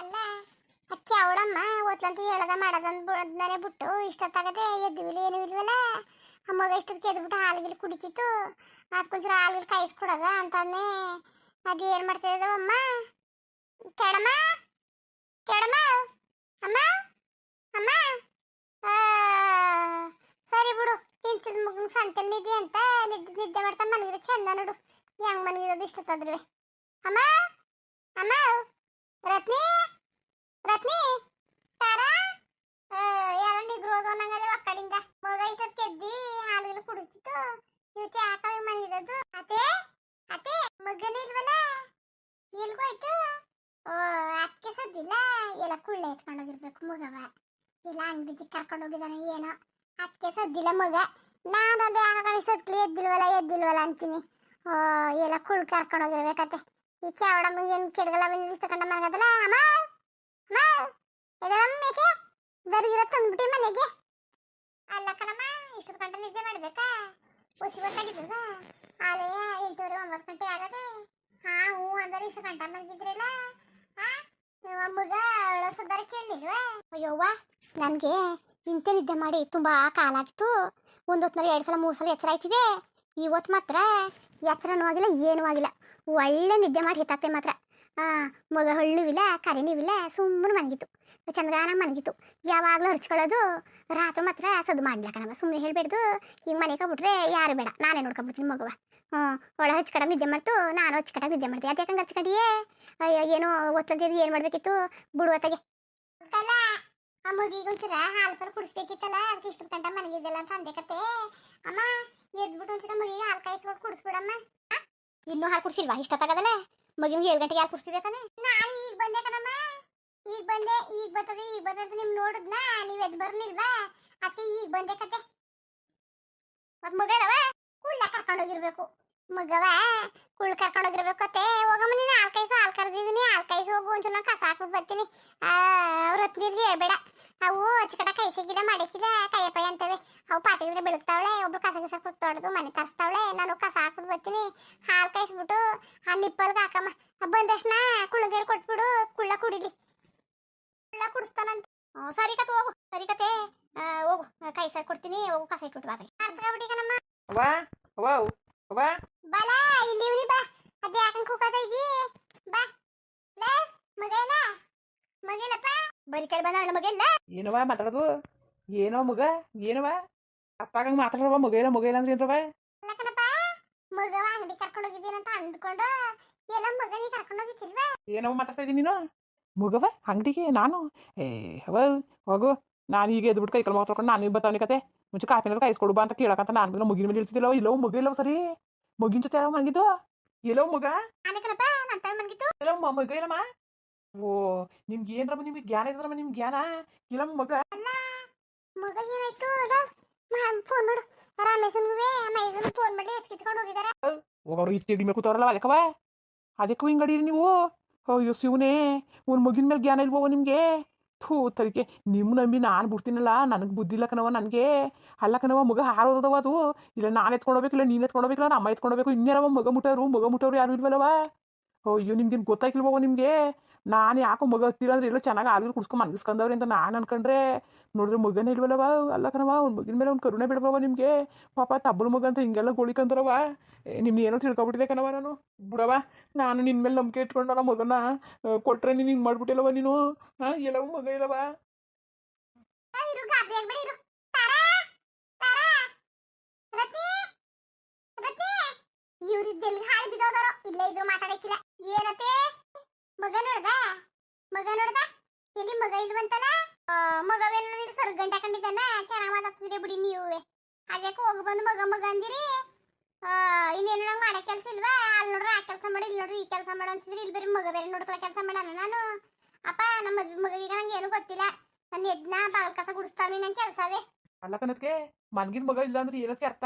ಅಲ್ಲ ಅಕ್ಕಿ ಅವಳಮ್ಮ ಓದ್ಲಂತ ಹೇಳದ ಮಾಡದಂದ್ರೆ ಬಿಟ್ಟು ಇಷ್ಟೊತ್ತಾಗದೆ ಎದ್ದಿವಿಲ್ಲ ಏನು ಇಲ್ವಲ್ಲ? ಅಮ್ಮಗ ಮಗ ಇಷ್ಟೊತ್ತಿಗೆ ಎದ್ಬಿಟ್ಟು ಹಾಲಿಗಿಲ್ಲಿ ಕುಡಿತಿತ್ತು. ಅದಕ್ಕೊಂಚೂರು ಹಾಲಿಗೆ ಕಾಯಿಸ್ಕೊಡದ ಅಂತಾನೆ ಅದು ಏನು ಮಾಡ್ತಿದ್ದವ ಅಮ್ಮ? ಕೆಡಮ್ಮ ಕೆಡಮ್ಮ ಅಮ್ಮ? ಅಮ್ಮ? ಸರಿ ಬಿಡು, ತಿಂತಿದ್ ಮುಗ್ ಸಂತೆಲ್ ನಿದ್ದೆ ಅಂತ ನಿದ್ದೆ ನಿದ್ದೆ ಮಾಡ್ತಾ ಮನಗಿದ್ರೆ ಚಂದ ನೋಡು. ಹೆಂಗ್ ಮನಗಿರೋದು ಇಷ್ಟೊತ್ತಾದ್ರೆ ಅಮ್ಮ? ಅಮ್ಮ? ರತ್ನಿ? ರತ್ನಿ, ತಾರಾ? ಎಲ್ಲ ನಿಗ್ರೋದು ಅನ್ನಂಗದೆ ಒಕ್ಕಡಿಂದ. ಮಗ ಇಷ್ಟೊತ್ತು ಕೆದ್ದಿ, ಹಾಲು ಕುಡಿಸ್ತಿತ್ತು. ಇವತ್ತು ಯಾಕ ಮನಗಿರೋದು ಅತ್ತೆ ಅತ್ತೆ ಮಗನೇ ಇಲ್ವಲ್ಲ? ಎಲ್ಗೋಯ್ತು ಓ ಅದಕ್ಕೆ ಸದ್ದಿಲ್ಲ ಎಲ್ಲ ಕುಳ್ಳೆ ಎತ್ಕೊಂಡೋಗಿರ್ಬೇಕು ಮಗವ. ಇಲ್ಲ, ಅಂಗಡಿಗೆ ಕರ್ಕೊಂಡು ಹೋಗಿದ್ದಾನೆ ಏನೋ. ಅದಕ್ಕೆ ಸದ್ದಿಲ್ಲ ಮಗ. ನಾನು ಅದೇ ಯಾವಾಗ ಇಷ್ಟೊತ್ತಿಗೆ ಎದ್ದಿಲ್ವಲ್ಲ ಎದ್ದಿಲ್ವಲ್ಲ ಅಂತೀನಿ. ಓ, ಎಲ್ಲ ಕುಳ್ ಕರ್ಕೊಂಡು ಹೋಗಿರ್ಬೇಕತ್ತೆ. ಈ ಕ್ಯಾವಡ ಏನು ಕೆಡಗಲ್ಲ ಬಂದಿದ್ದು ಇಷ್ಟ ಕಂಡ ಮನೆಗದಲ್ಲ, ಅಮ್ಮ? ಅಮ್ಮ ಎದಳಮ್ಮ ಮೇಕೆ ದರ್ಗಿರ ತಂದ್ಬಿಟ್ಟಿ ಮನೆಗೆ. ಅಲ್ಲ ಕಣಮ್ಮ, ಇಷ್ಟೊತ್ತು ಗಂಟೆ ನಿದ್ದೆ ಮಾಡ್ಬೇಕಾ? ಉಸಿ ಗೊತ್ತಾಗಿದ್ದದ ಆಲೇ ಎಂಟೂವರೆ ಒಂಬತ್ತು ಗಂಟೆ ಆಗದೆ. ಹಾ ಹ್ಞೂ ಅಂದರೆ ಇಷ್ಟು ಗಂಟೆ ಮಲಗಿದ್ರಲ್ಲ ಹಾ ನಿಮ್ಮ ಮಗ ಅಳಸದಾರ ಕೇಳಿಲ್ವಾ? ಅಯ್ಯವ್ವ, ನನಗೆ ಇಂತೆ ನಿದ್ದೆ ಮಾಡಿ ತುಂಬ ಕಾಲ ಆಗಿತ್ತು. ಒಂದು ಹೊತ್ತಿನಲ್ಲಿ ಎರಡು ಸಲ, ಮೂರು ಸಲ ಎಚ್ಚರ ಆಯ್ತಿದೆ. ಇವತ್ತು ಮಾತ್ರ ಎಚ್ಚರನೂ ಆಗಿಲ್ಲ, ಏನೂ ಆಗಿಲ್ಲ. ಒಳ್ಳೆ ನಿದ್ದೆ ಮಾಡಿ ಹಿತಾಕ್ತೆ ಮಾತ್ರ. ಹಾಂ ಮಗ ಹಳ್ಳುವಿಲ್ಲ ಕರೆನೀವಿಲ್ಲ ಸುಮ್ಮನೆ ಮನಗಿತ್ತು ಚಂದ್ರಾನ ಮನಗಿತ್ತು ಯಾವಾಗಲೂ ಹರ್ಚ್ಕೊಳ್ಳೋದು ರಾತ್ರಿ ಮಾತ್ರ ಸದ್ದು ಮಾಡ್ಲಿಲ್ಲ ನಮ್ಮ ಸುಮ್ಮನೆ ಹೇಳ್ಬೇಡ್ದು ಈಗ ಮನೆ ಕಬಿಟ್ರೆ ಯಾರು ಬೇಡ. ನಾನೇ ನೋಡ್ಕೊಂಡ್ಬಿಡ್ತೀನಿ ಮಗುವ. ಹ್ಞೂ ಒಳ ಹಚ್ಕಡ ನಿದ್ದೆ ಮಾಡ್ತು ನಾನು ಹಚ್ಕಡ ನಿದ್ದೆ ಮಾಡ್ತೀನಿ ಅದೇ ಯಾಕಂಗೆ ಹಚ್ಕಡಿಯೇ? ಅಯ್ಯೋ ಏನೋ ಒತ್ತಂತಿದ್ದು ಏನು ಮಾಡಬೇಕಿತ್ತು? ಬಿಡುವ ತಗೆ. ಅಮ್ಮಗಿಗೆ ಮಗಿಗೆ ಒಂಚೂರ ಹಾಲು ಪರ ಕುಡಿಸ್ಬೇಕಿತ್ತಲ್ಲ ಅದಕ್ಕೆ ಇಷ್ಟು ಗಂಟೆ ಮನಗಿದ್ದಲ್ಲ ಅಂತ ಅಂದೆ ಕತೆ. ಅಮ್ಮ ಎದ್ಬಿಟ್ಟು ಒಂಚೂರ ಮಗಿಗೆ ಹಾಲು ಕಾಯಿಸ್ಬಿಟ್ಟು ಕುಡಿಸ್ಬಿಡಮ್ಮ? ಇನ್ನೂ ಹಾಲು ಕುಡಿಸಿಲ್ವಾ? ಇಷ್ಟೊತ್ತಾಗದಲ್ಲ ಮಗಿಗೆ ಏಳು ಗಂಟೆಗೆ ಯಾಕೆ ಕುರ್ಸಿದೆ ತಾನೆ? ನಾನು ಈಗ ಬಂದೆ ಕಣಮ್ಮ. ಈಗ ಬಂದೆ, ಈಗ ಬರ್ತದೆ ಈಗ ಬರ್ತದೆ ನಿಮ್ ನೋಡಿದ್ನಾ? ನೀವ್ ಎದ್ ಬರ್ನಿಲ್ವಾ ಅತ್ತೆ ಈಗ ಬಂದೆ ಕತೆ. ಮತ್ ಮಗನವ ಕುಳ್ಳ ಕರ್ಕೊಂಡೋಗಿರ್ಬೇಕು ಮಗವ? ಕುಳ್ಳ ಕರ್ಕೊಂಡೋಗಿರ್ಬೇಕು ಕತೆ ಹೋಗಮ್ಮ ನೀನು, ಹಾಲು ಕಾಯಿಸು, ಹಾಲು ಕರೆದಿದ್ದೀನಿ ಹಾಲು ಹೋಗು ಒಂಚೂರು ನಾನು ಕಸ ಹಾಕ್ಬಿಟ್ಟು ಬರ್ತೀನಿ. ಅವ್ರ ಹೊತ್ತಿಗೆ ಹೇಳ್ಬೇಡ. ಅವು ಅಚ್ಚಕಟ ಕೈ ಸಿಕ್ಕಿದ ಮಾಡಕ್ಕಿದ ಕೈಯಪ್ಪ ಅಂತವೆ ಅವು ಪಾತಿಗಿದ್ರೆ ಬೆಳಗ್ತಾವಳೆ ಒಬ್ಳು ಕಸ ಕಸ ಕುತ್ತೊಡ್ದು ಮನೆ ತರಿಸ್ತಾವಳೆ ನಾನು ಕಸ ಹಾಕ್ಬಿಟ್ಟು ಬರ್ತೀನಿ. ಹಾಲು ಕಾಯಿಸ್ಬಿಟ್ಟು ಆ ನಿಪ್ಪಲ್ಗೆ ಹಾಕಮ್ಮ. ಬಂದ ತಕ್ಷಣ ಕುಳ್ಳಗೇರಿ ಕೊಟ್ಬಿಡು ಕುಳ್ಳ ಕುಡಿಲಿ. ಕುಳ್ಳ ಕುಡಿಸ್ತಾನಂತ. ಸರಿ ಕತೆ ಹೋಗು. ಸರಿ ಕತೆ ಹೋಗು. ಕೈ ಸರ್ ಕೊಡ್ತೀನಿ ಹೋಗು ಕಸ ಇಟ್ಬಿಟ್ಟು ಬಿಡಿ ಕಣಮ್ಮ. ಅವ್ವ ಅವ್ವ ಅವ್ವ. ಬಲ ಇಲ್ಲಿ ಬಾ. ಅದೇ ಯಾಕಂಗ್ ಕೂಗಾತ ಇದೀ ಬಾ. ಲೇ ಮಗ ಇಲ್ಲ ಮಗ ಇಲ್ಲಪ್ಪ ಬರಿ ಕೈ ಬಂದ ಮಗ ಇಲ್ಲ? ಏನವ ಮಾತಾಡೋದು? ಏನೋ ಮಗ ಏನವ ಅಪ್ಪಾಗ ಮಾತಾಡ್ರವ ಮಗ ಇಲ್ಲ ಮಗ ಇಲ್ಲ ಅಂದ್ರೆ ಏನ್ರವ ಲಕ್ಕನಪ್ಪ ಮಗವ ಅಂಗಡಿ ಕರ್ಕೊಂಡು ಹೋಗಿದ್ದೀನಿ ಅಂತ ಅಂದ್ಕೊಂಡು ಎಲ್ಲ ಮಗನಿಗೆ ಕರ್ಕೊಂಡು ಹೋಗಿತ್ತಿಲ್ವಾ ಏನವ ಮಾತಾಡ್ತಾ ಇದ್ದೀನಿ ನೀನು? ಮಗವ ಅಂಗಡಿಗೆ ನಾನು? ಏ ಹವ ಹೋಗು. ನಾನು ಈಗ ಎದ್ಬಿಟ್ಟು ಕೈ ಕಲ್ ಮಾತಾಡ್ಕೊಂಡು ನಾನು ಬರ್ತಾವನಿ ಕತೆ. ಮುಂಚೆ ಕಾಪಿನಲ್ಲಿ ಕಾಯಿಸ್ಕೊಡು ಬಾ ಅಂತ ಕೇಳಕಂತ ನಾನು ಮುಗಿನ ಮೇಲೆ ಇರ್ತಿದ್ದಿಲ್ಲ ಇಲ್ಲವ ಮಗ ಇಲ್ಲೋ ಸರಿ? ಮಗಿನ ಜೊತೆ ಯಾವ ಮಗಿದ್ದು ಎಲ್ಲೋ ಮಗ? ಆನೆ ಕಣಪ್ಪ ನನ್ನ ತಮ್ಮ ಮನ್ಗಿತ್ತು ಎಲ್ಲೋ ಮಗ ಇಲ್ಲಮ್ಮ? ಓ ನಿಮ್ಗೆ ಏನ್ರಮ್ಮ ನಿಮ್ಗೆ ಜ್ಞಾನ ಇದ್ರಮ್ಮ ನಿಮ್ಗೆ ಜ್ಞಾನ? ಇಲ್ಲ ಮಗ. ಮಗ ಏನಾಯ್ತು? ಫೋನ್ ಮಾಡು. ರಮೇಶನ್ಗುವೆ ಮೈಸೂರು ಫೋನ್ ಮಾಡಿ ಎತ್ಕಿತ್ಕೊಂಡು ಹೋಗಿದ್ದಾರೆ. ಇಷ್ಟು ತಿಳಿ ಮೇಲೆ ಕೂತವ್ರಲ್ಲ ಅದಕ್ಕವ ಅದಕ್ಕೂ ಹಿಂಗೆ ಅಡೀರಿ ನೀವು? ಅಯ್ಯೋ ಶಿವನೇ ಒಂದು ಮಗಿನ ಮೇಲೆ ಜ್ಞಾನ ಇಲ್ವೋ ನಿಮಗೆ? ಥೂ ತರಿಕೆ ನಿಮ್ಮ ನಂಬಿ ನಾನು ಬಿಡ್ತೀನಲ್ಲ ನನಗೆ ಬುದ್ಧಿ ಇಲ್ಲ ಕಣವ ನನಗೆ. ಅಲ್ಲ ಕಣವ ಮಗ ಹಾರೋದವ ಅದು. ಇಲ್ಲ ನಾನು ಎತ್ಕೊಂಡೋಗ್ಬೇಕಿಲ್ಲ ನೀನು ಎತ್ಕೊಂಡೋಗ್ಬೇಕಿಲ್ಲ ನಮ್ಮ ಅಮ್ಮ ಎತ್ಕೊಂಡೋಗ್ಬೇಕು ಇನ್ಯಾರವ ಮಗ ಮುಟ್ಟೋರು ಮಗ ಮುಟ್ಟೋರು ಯಾರು ಇಲ್ವಲ್ಲವ? ಅಯ್ಯೋ ನಿಮ್ಗೇನು ಗೊತ್ತಾಗಿಲ್ವವ ನಿಮಗೆ? ನಾನು ಯಾಕೋ ಮಗ ಹತ್ತಿಲ್ಲ ಅಂದ್ರೆ ಎಲ್ಲೋ ಚೆನ್ನಾಗಿ ಹಾಲು ಕುಡ್ಸ್ಕೊಂಡು ಮನಗಿಸ್ಕೊಂಡವ್ರಿ ಅಂತ ನಾನು ಅನ್ಕೊಂಡ್ರೆ, ನೋಡಿದ್ರೆ ಮಗನೇ ಇಲ್ವಲ್ಲವ ಅಲ್ಲ ಕಣವ ಅವ್ನ ಮಗಿನ ಮೇಲೆ ಒಂದು ಕರುಣೆ ಬಿಡ್ಬವ ನಿಮಗೆ. ಪಾಪ ತಬ್ಬಲ್ ಮಗ ಅಂತ ಹಿಂಗೆಲ್ಲ ಗೋಳಿಕಂದ್ರವ ನಿಮ್ನ ಏನೋ ತಿಳ್ಕೊಬಿಟ್ಟಿದೆ ಕಣವ ನಾನು. ಬಿಡವ ನಾನು ನಿನ್ನ ಮೇಲೆ ನಂಬಿಕೆ ಇಟ್ಕೊಂಡು ಮಗನ ಕೊಟ್ಟರೆ ನೀನು ಹಿಂಗೆ ಮಾಡ್ಬಿಟ್ಟಿಲ್ಲವ ನೀನು. ಹಾಂ, ಎಲ್ಲವ ಮಗ ಇಲ್ಲವ ಇರು ಗಾಬರಿ ಆಗ್ಬೇಡಿ ಇರು ತಾರಾ ತಾರಾ ರತಿ ರತಿ ಇವ್ರಿದ್ದೆಲ್ಲಿ ಹಾಳು ಬಿದ್ದೋದಾರೋ ಇಲ್ಲೇ ಇದ್ರು ಮಾತಾಡಕ್ಕಿಲ್ಲ ಏನತ್ತೆ ಮಗ ನೋಡ್ದ? ಮಗ ನೋಡ್ದ? ಎಲ್ಲಿ ಮಗ ಇಲ್ವಂತಲ್ಲ? ಮಗವೇನ ಸರ್ ಗಂಟೆ ಹಾಕೊಂಡಿದ್ದಾನ? ಚೆನ್ನಾಗಿ ಮಾತಾಡ್ತಿದ್ರಿ ಬಿಡಿ ನೀವೇ. ಅದಕ್ಕೆ ಹೋಗಿ ಬಂದು ಮಗ ಮಗ ಅಂದಿರಿ. ಇನ್ನೇನು ನಂಗೆ ಮಾಡೋ ಕೆಲಸ ಇಲ್ವಾ? ಅಲ್ಲಿ ನೋಡ್ರಿ ಆ ಕೆಲಸ ಮಾಡಿ, ಇಲ್ಲಿ ನೋಡ್ರಿ ಈ ಕೆಲಸ ಮಾಡು ಅಂತಿದ್ರಿ. ಇಲ್ಲಿ ಬೇರೆ ಮಗ ಬೇರೆ ನೋಡ್ಕೊಳ್ಳೋ ಕೆಲಸ ಮಾಡೋಣ ನಾನು. ಅಪ್ಪ ನಮ್ಮ ಮದ್ವೆ ಮಗೀಗ ನಂಗೆ ಏನು ಗೊತ್ತಿಲ್ಲ. ನನ್ನ ಎದ್ನ, ಬಾಗಲ್ ಕಸ ಗುಡಿಸ್ತಾವ್ನಿ, ನಂಗೆ ಕೆಲಸ ಅದೇ. ಅಲ್ಲ ಮನ್ಗಿನ ಮಗ ಇಲ್ಲ ಅಂದ್ರೆ ಏನಕ್ಕೆ ಅರ್ಥ?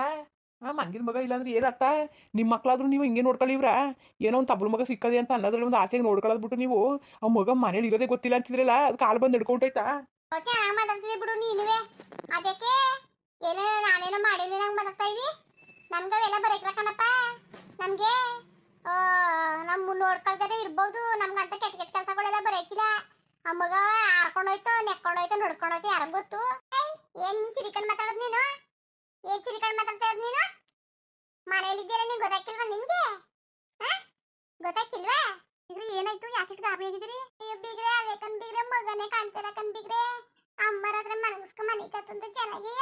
ಹಾಂ ಮಂಗಿನ ಮಗ ಇಲ್ಲಾಂದ್ರೆ ಅಂದ್ರೆ ಏನು ನಿಮ್ಮ ಮಕ್ಕಳಾದ್ರೂ ನೀವು ಹಿಂಗೆ ನೋಡ್ಕೊಳ್ಳಿವ್ರ ಏನೋ ಒಂದು ತಬ್ಬಲ ಮಗ ಸಿಕ್ಕದೆ ಅಂತ ಅನ್ನೋದ್ರಲ್ಲಿ ಒಂದು ಆಸೆಗೆ ನೋಡ್ಕೊಳ್ಳೋದು ಬಿಟ್ಟು ನೀವು. ಆ ಮಗ ಮನೇಲಿ ಇರೋದೇ ಗೊತ್ತಿಲ್ಲ ಅಂತಿದ್ರಲ್ಲ, ಅದು ಕಾಲು ಬಂದು ಹಿಡ್ಕೊಂಡೈತಾ ಬಿಡು ನೀನುವೆ. ಅದಕ್ಕೆ ಏನೋ ನಾನೇನೋ ಮಾಡಿದ್ರೆ ನಂಗೆ ಬದುಕ್ತಾ ಇದ್ದಿ ಎಲ್ಲ ಬರಕಿಲ್ಲ ಕಣಪ್ಪ. ನಮಗೆ ನಮ್ಮ ನೋಡ್ಕೊಳ್ತಾರೆ ಇರ್ಬೋದು. ನಮ್ಗಂತ ಕೆಟ್ಟ ಕೆಟ್ಟ ಕೆಲಸಗಳೆಲ್ಲ ಬರಕಿಲ್ಲ ಆ ಮಗ ಹಾಕೊಂಡೋಯ್ತು ನೆಕ್ಕೊಂಡೋಯ್ತು ನೋಡ್ಕೊಂಡೋಯ್ತು ಯಾರಿಗ್ ಗೊತ್ತು? ಏನ್ ತಿರ್ಕೊಂಡ್ ಮಾತಾಡೋದ್ ನೀನು? ಏನ್ ತಿರ್ಕೊಂಡ್ ಮಾತಾಡ್ತಾ ಇರೋದ್ ನೀನು? ಮನೇಲಿದ್ದೀರ ನಿಂಗೆ ಗೊತ್ತಾಕಿಲ್ವಾ ನಿಮ್ಗೆ ಹಾ? ಗೊತ್ತಾಕಿಲ್ವಾ ಬಿಗ್ರೆ ಏನಾಯ್ತು? ಯಾಕಿಷ್ಟು ಗಾಬರಿ ಆಗಿದ್ದೀರಿ? ಬಿಗ್ರೆ ಅದಕ್ಕನ್ ಬಿಗ್ರೆ, ಮಗನೇ ಕಾಣ್ತಿಲ್ಲ ಕಣ್ ಬಿಗ್ರೆ. ಅಮ್ಮರ ಹತ್ರ ಮನಸ್ಕ ಮನೆ ಕತ್ತಂತ ಚೆನ್ನಾಗಿ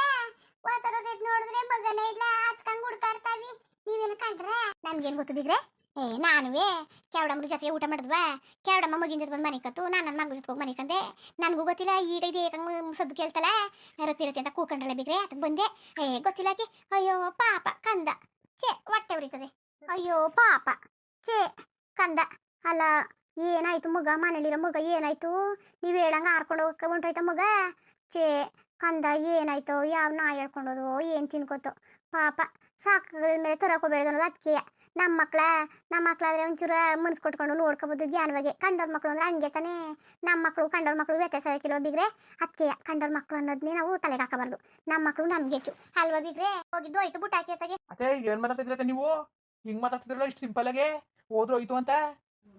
ಓತಾರೋದ್ ನೋಡಿದ್ರೆ ಮಗನೇ ಇಲ್ಲ ಹತ್ಕಂಗ್ ಹುಡ್ಕಾಡ್ತಾವಿ ನೀವೇನು ಕಂಡ್ರ ನನ್ಗೇನ್ ಗೊತ್ತು ಬಿಗ್ರೆ? ಏ, ನಾನುವೇ? ಕೆವಡಮ್ಮನ ಜೊತೆಗೆ ಊಟ ಮಾಡಿದ್ವಾ? ಕೆವಡಮ್ಮ ಮಗಿನ ಜೊತೆ ಬಂದು ಮನೆ ಕತ್ತು ನಾನು ನನ್ನ ಮಗಳ ಜೊತೆ ಹೋಗಿ ಮನೆ ಕಂದೆ? ನನಗೂ ಗೊತ್ತಿಲ್ಲ ಈಡ ಇದೆ ಏಕಂಗ್ ಸದ್ದು ಕೇಳ್ತಲ್ಲ ರತಿ ಅಂತ ಕೂಕೊಂಡ್ರಲ್ಲ ಬಿಗ್ರೆ ಅದಕ್ಕೆ ಬಂದೆ. ಏ ಗೊತ್ತಿಲ್ಲ ಆಕಿ ಅಯ್ಯೋ, ಪಾಪ, ಕಂದ. ಛೇ, ಹೊಟ್ಟೆ ಉರಿತದೆ. ಅಯ್ಯೋ, ಪಾಪ. ಛೇ, ಕಂದ. ಅಲ್ಲ, ಏನಾಯ್ತು ಮಗ? ಮನೇಲಿರೋ ಮಗ ಏನಾಯ್ತು? ನೀವು ಹೇಳಂಗ ಹಾರ್ಕೊಂಡು ಹೋಗಕ್ಕೆ ಹೊಂಟೋಯ್ತ ಮಗ? ಛೇ, ಕಂದ, ಏನಾಯ್ತು? ಯಾವ ನಾ ಹೇಳ್ಕೊಂಡೋದು ಏನು ತಿನ್ಕೋತೋ? ಪಾಪ ಸಾಕಾಗದ ಮೇಲೆ ತರಕೋಬೇಡ್ದು ಅನ್ನೋದು ಅದಕ್ಕೆ ನಮ್ಮ ಮಕ್ಳ ನಮ್ಮ ಮಕ್ಳಾದ್ರೆ ಒಂಚೂರ ಮನ್ಸು ಕೊಟ್ಕೊಂಡು ನೋಡ್ಕೋಬೋದು ಜ್ಞಾನವಾಗಿ. ಕಂಡೋರ್ ಮಕ್ಕಳು ಅಂದ್ರೆ ಹಂಗೆ ತಾನೇ. ನಮ್ಮ ಮಕ್ಕಳು ಕಂಡೋರ್ ಮಕ್ಕಳು ವ್ಯತ್ಯಾಸ ಕಿಲೋ ಬಿಗ್ರೆ? ಅದಕ್ಕೆ ಕಂಡೋರ್ ಮಕ್ಕಳು ಅನ್ನೋದನ್ನೇ ನಾವು ತಲೆಗೆ ಹಾಕಬಾರ್ದು. ನಮ್ಮ ಮಕ್ಕಳು ನಮ್ಗೆ ಹೆಚ್ಚು. ಅಲ್ವಾ ಬಿಗ್ರೆ? ಹೋಗಿದ್ದು ಹೋಯ್ತು, ಬುಟ್ಟ ಹಾಕಿ ಅತ್ತೆ, ಏನು ಮಾತಾಡ್ತಿದ್ರತ್ತೆ ನೀವು? ಹಿಂಗ್ ಮಾತಾಡ್ತಿದ್ರಲ್ಲ ಇಷ್ಟು ಸಿಂಪಲ್ ಹೋದ್ರು ಹೋಯ್ತು ಅಂತ?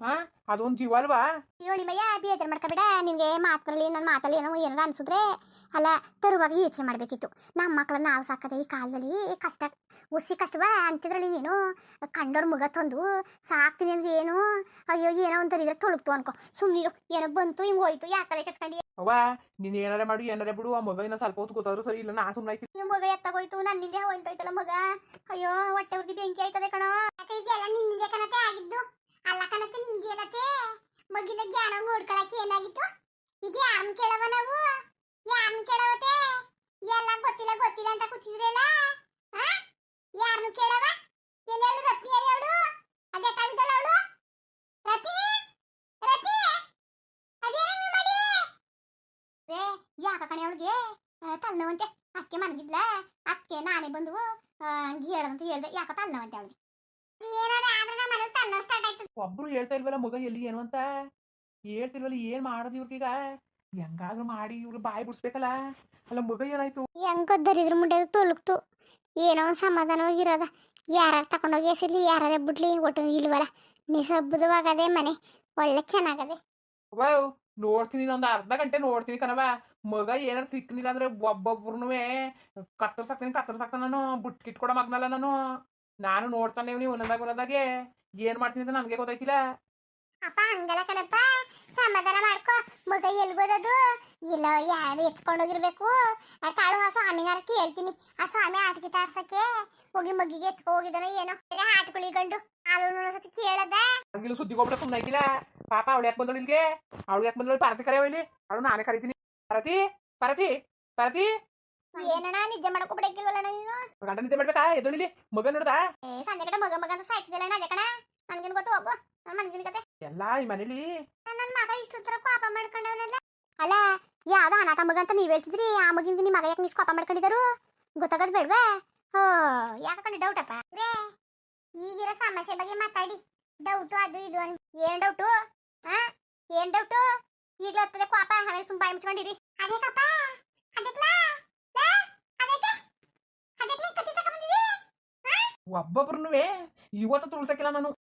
ಹಾಂ? ಅದೊಂದು ಜೀವ ಅಲ್ವಾ? ಹೇಳಿ ಮಯ್ಯ ಬೇಜಾರು ಮಾಡ್ಕೋಬೇಡ. ನಿನಗೆ ಮಾತಲ್ಲಿ ನನ್ನ ಮಾತಲ್ಲಿ ಏನೋ ಏನಾರ ಅನ್ಸಿದ್ರೆ ಅಲ್ಲ ತರುವಾಗ ಯೋಚನೆ ಮಾಡಬೇಕಿತ್ತು. ನಮ್ಮ ಮಕ್ಕಳನ್ನ ನಾವು ಸಾಕದೆ ಈ ಕಾಲದಲ್ಲಿ ಕಷ್ಟ ಉಸಿ ಕಷ್ಟವಾ? ಅಂತಿದ್ರಲ್ಲಿ ನೀನು ಕಂಡೋರ್ ಮುಗ ತಂದು ಸಾಕ್ತೀನಿ ಅಂದ್ರೆ ಏನು? ಅಯ್ಯೋ ಏನೋ ಒಂಥರ ತೊಲಗ್ತು ಅನ್ಕೋ. ಸುಮ್ಮನಿರು ಏನೋ ಬಂತು ಹಿಂಗೆ ಹೋಯ್ತು. ಯಾಕಲೆ ಕೆಡ್ಸ್ಕೊಂಡು? ಅವ್ವ ನೀನು ಏನಾರ ಮಾಡು ಏನಾರ ಬಿಡು. ಆ ಮಗ ಇನ್ನ ಸ್ವಲ್ಪ ಹೊತ್ತು ಕೂತಾದ್ರು ಸರಿ ಇಲ್ಲ ನಾ ಸುಮ್ಮನೆ ನಿಮ್ಮ ಮಗ ಎತ್ತಾಗೋಯ್ತು ನನ್ನಿಂದೆ ಹೊಂಟೋಯ್ತಲ್ಲ ಮಗ. ಅಯ್ಯೋ ಹೊಟ್ಟೆ ಉರ್ದಿ ಬೆಂಕಿ ಆಯ್ತದೆ ಕಣೋ. ಇದೆಯಲ್ಲ ನಿನ್ನಿಂದೆ ಕಣತೆ ಆಗಿದ್ದು. ಅಲ್ಲ ಕಣತೆ ನಿನ್ಗೆ ಏನತೆ ಮಗಿನ ಜ್ಞಾನ ನೋಡ್ಕೊಳಕ್ಕೆ ಏನಾಗಿತ್ತು? ಈಗ ಯಾರನ್ನ ಕೇಳವ ನಾವು? ಯಾರನ್ನ ಕೇಳವತ್ತೆ? ಎಲ್ಲ ಗೊತ್ತಿಲ್ಲ ಗೊತ್ತಿಲ್ಲ ಅಂತ ಕೂತಿದ್ರಲ್ಲ? ಯಾರನ್ನು ಕೇಳವ? ಎಲ್ಲೆರಡು ರತ್ನಿ ಯಾರು ಅದೇ ಕವಿದಳ ಅವಳು? ರತಿ ರತಿ ಅದೇನು ಮಾಡಿ? ರೇ ಯಾಕ ಕಣೆ ಅವಳಿಗೆ? ತಲೆನೋವಂತೆ, ಅಕ್ಕೆ ಮನಗಿದ್ಲ? ಅಕ್ಕೆ ನಾನೇ ಬಂದು ಹೇಳದಂತ ಹೇಳ್ದೆ. ಯಾಕ ತಲೆನೋವಂತೆ ಅವಳಿಗೆ? ಏನಾರ ಆದ್ರೆ ನಮ್ಮ ಮನೇಲಿ ತಲೆನೋವು ಸ್ಟಾರ್ಟ್ ಆಯ್ತು ಒಬ್ರು ಹೇಳ್ತಾ ಇಲ್ವಲ್ಲ ಮಗ ಎಲ್ಲಿ ಏನು ಅಂತ? ಹೇಳ್ತಿಲ್ವಲ್ಲ ಏನು ಮಾಡೋದು ಇವ್ರಿಗೀಗ? ಹೆಂಗಾದ್ರೂ ಮಾಡಿ ಇವ್ರು ಬಾಯಿ ಬಿಡ್ಸ್ಬೇಕಲ್ಲ? ಅಲ್ಲ ಮಗ ಏನಾಯ್ತು? ಹೆಂಗ್ ದರಿದ್ರ ಮುಂಡೆ ತೊಲಗ್ತು ಏನೋ ಒಂದು ಸಮಾಧಾನವಾಗಿರೋದ ಯಾರು ತಗೊಂಡೋಗಿ ಎಸಿರ್ಲಿ ಯಾರು ಬಿಡ್ಲಿ ಒಟ್ಟು ಇಲ್ವಲ್ಲ? ನಿಸಬ್ಬದವಾಗದೆ ಮನೆ. ಒಳ್ಳೆ ಚೆನ್ನಾಗದೆ. ವಾವ್ ನೋಡ್ತೀನಿ ಒಂದು ಅರ್ಧ ಗಂಟೆ ನೋಡ್ತೀನಿ ಕಣವ ಮಗ ಏನಾರು ಸಿಕ್ಕಲಿಲ್ಲ ಅಂದ್ರೆ ಒಬ್ಬೊಬ್ರು ಕತ್ತರ್ಸಾಕ್ತೀನಿ ಕತ್ತರ್ಸಾಕ್ತಾನ ನಾನು. ಬುಟ್ಕಿಟ್ಕೊಡೋ ಮಗ್ನಲ್ಲ ನಾನು. ನಾನು ನೋಡ್ತಾನೆ ನೀವು ಒಂದಾಗೆ ಒಂದೊಂದಾಗೆ. ಏನ್ ಮಾಡ್ತೀನಿ ಅಂತ ನನಗೆ ಗೊತ್ತಾಯ್ತಿಲ್ಲ. ಅಪ್ಪ ಹಂಗಲ್ಲ ಕಣಪ್ಪ. ಸಮಾಧಾನ ಮಾಡ್ಕೋ. ಮಗ ಎಲ್ಗೋದದು. ಇಲ್ಲ ಯಾರು ಎತ್ಕೊಂಡೋಗಿರ್ಬೇಕು ಆ ತಾಳು ಆ ಸ್ವಾಮಿನಾರ ಕೇಳ್ತೀನಿ. ಆ ಸ್ವಾಮಿ ಆಟಕ್ಕೆ ತಾರ್ಸಕ್ಕೆ ಹೋಗಿ ಮಗಿಗೆ ಎತ್ಕೊ ಹೋಗಿದಾನೋ ಏನೋ. ಆಟಗಳಿಗೆ ಗಂಡು. ಹಾಲು ನೋಡೋಸತಿ ಕೇಳದ. ಹಂಗಿಲ್ಲ ಸುದ್ದಿಗೊಬ್ಬರ ಸುಮ್ಮನೆ ಆಗಿಲ್ಲ ಪಾಪ ಅವಳು ಯಾಕೆ ಬಂದಳು ಇಲ್ಲಿಗೆ? ಅವಳು ಯಾಕೆ ಬಂದಳು? ಪಾರತಿ ಇಲ್ಲಿ. ಅವಳು ನಾನೇ ಕರಿತೀನಿ. ಪಾರತಿ ಪಾರತಿ ಪಾರತಿ ಏನಣ್ಣ ನಿದ್ದೆ ಮಾಡ್ಕೊಬಿಡಕ್ಕಿಲ್ವಲ್ಲ ನೀನು? ಗಂಡ ನಿದ್ದೆ ಮಾಡ್ಬೇಕಾ? ಎದುಳಿಲಿ ಮಗ ನೋಡ್ದ? ಏ ಸಂಜೆ ಕಡೆ ಮಗ ಮಗ ಅಂತ ಸಾಯ್ತಿದ್ದಲ್ಲ ಅದೇ ಕಣ? ನನ್ಗೇನು ಗೊತ್ತು ಒಬ್ಬ ನನ್ನ ಮನ್ಗಿನ ಕತೆ. ಎಲ್ಲ ಈ ಮನೇಲಿ? ನನ್ನ ಮಗ ಇಷ್ಟು ಉತ್ತರ ಕೋಪ ಮಾಡ್ಕೊಂಡವನಲ್ಲ. ಅಲ್ಲ ಯಾವ್ದೋ ಅನಾಥ ಮಗ ಅಂತ ನೀವ್ ಹೇಳ್ತಿದ್ರಿ ಆ ಮಗಿಂದ ನಿಮ್ಮ ಮಗ ಯಾಕೆ ನಿಷ್ಟು ಕೋಪ ಮಾಡ್ಕೊಂಡಿದ್ದಾರು ಗೊತ್ತಾಗದ್ ಬೇಡ್ವಾ? ಹೋ ಯಾಕಂದ್ರೆ ಡೌಟ್ ಅಪ್ಪ? ರೇ ಈಗಿರೋ ಸಮಸ್ಯೆ ಬಗ್ಗೆ ಮಾತಾಡಿ. ಡೌಟು ಅದು ಇದು ಅನ್ ಏನ್ ಡೌಟು ಹಾ ಏನ್ ಡೌಟು ಈಗಲೇ ಹತ್ತದೆ ಕೋಪ ಆಮೇಲೆ ಸುಮ್ ಬಾಯಿ ಮುಚ್ಕೊಂಡಿರಿ. ಅದಕ್ಕಪ್ಪ ಅದಕ್ಲಾ ಲಾ, ಅದಕ್ಕೆ ಅದಕ್ಕೆ ಕತ್ತಿ ತಗೊಂಬಂದಿದಿ ಒಬ್ಬೊಬ್ರು ಇವತ್ತು ತುಳ್ಸಕ್ಕಿಲ್ಲ ನಾನು.